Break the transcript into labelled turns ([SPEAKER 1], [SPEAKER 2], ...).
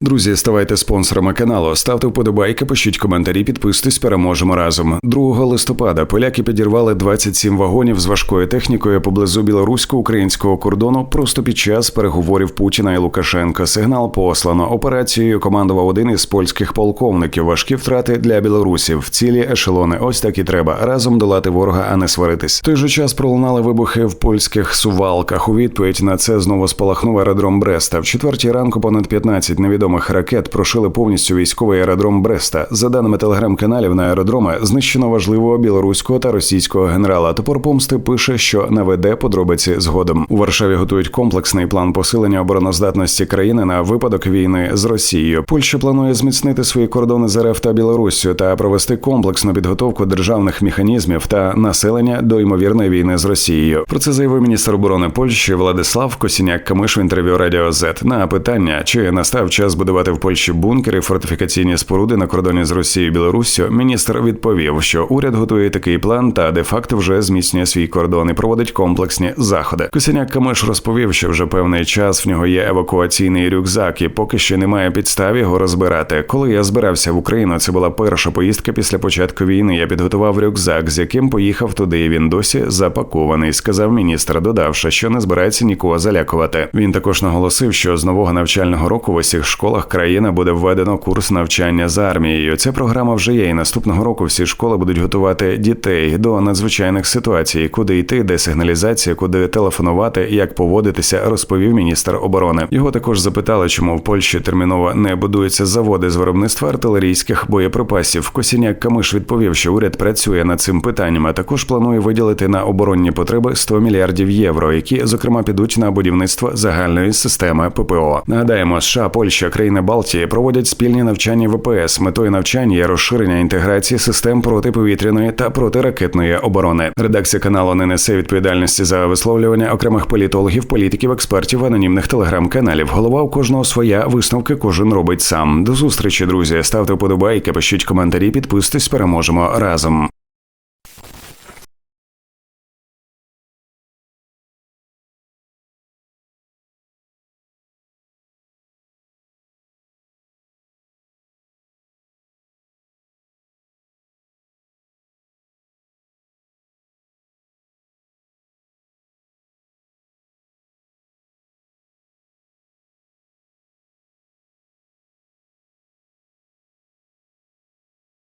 [SPEAKER 1] Друзі, ставайте спонсорами каналу, ставте вподобайки, пишіть коментарі, підписуйтесь, переможемо разом. 2 листопада поляки підірвали 27 вагонів з важкою технікою поблизу білорусько-українського кордону просто під час переговорів Путіна і Лукашенка. Сигнал послано. Операцією командував один із польських полковників. Важкі втрати для білорусів. Цілі ешелони. Ось так і треба разом долати ворога, а не сваритись. Той же час пролунали вибухи в польських сувалках. У відповідь на це знову спалахнув аеродром Бреста. В четвертій ранку понад 15 невідомих ракет прошили повністю військовий аеродром Бреста. За даними телеграм-каналів на аеродроми, знищено важливого білоруського та російського генерала. Топор помсти пише, що наведе подробиці згодом. У Варшаві готують комплексний план посилення обороноздатності країни на випадок війни з Росією. Польща планує зміцнити свої кордони з РФ та Білоруссю та провести комплексну підготовку державних механізмів та населення до ймовірної війни з Росією. Про це заявив міністр оборони Польщі Владислав Косіняк Камиш в інтерв'ю Радіо Z. на питання, чи настав час будувати в Польщі бункери, фортифікаційні споруди на кордоні з Росією і Білоруссю. Міністр відповів, що уряд готує такий план та де-факто вже зміцнює свій кордон і проводить комплексні заходи. Косіняк Камиш розповів, що вже певний час в нього є евакуаційний рюкзак, і поки що немає підстав його розбирати. Коли я збирався в Україну, це була перша поїздка після початку війни. Я підготував рюкзак, з яким поїхав туди. і Він досі запакований. Сказав міністр, додавши, що не збирається нікого залякувати. Він також наголосив, що з нового навчального року в усіх школах країни буде введено курс навчання з армією. Ця програма вже є. І наступного року всі школи будуть готувати дітей до надзвичайних ситуацій, куди йти, де сигналізація, куди телефонувати, як поводитися, розповів міністр оборони. Його також запитали, чому в Польщі терміново не будуються заводи з виробництва артилерійських боєприпасів. Косіняк Камиш відповів, що уряд працює над цим питанням, а також планує виділити на оборонні потреби 100 мільярдів євро, які зокрема підуть на будівництво загальної системи ППО. Нагадаємо, США, Польща, країни Балтії проводять спільні навчання ВПС. Метою навчання є розширення інтеграції систем протиповітряної та протиракетної оборони. Редакція каналу не несе відповідальності за висловлювання окремих політологів, політиків, експертів, анонімних телеграм-каналів. Голова у кожного своя висновки кожен робить сам. До зустрічі, друзі. Ставте вподобайки, пишіть коментарі, підписуйтесь, переможемо разом.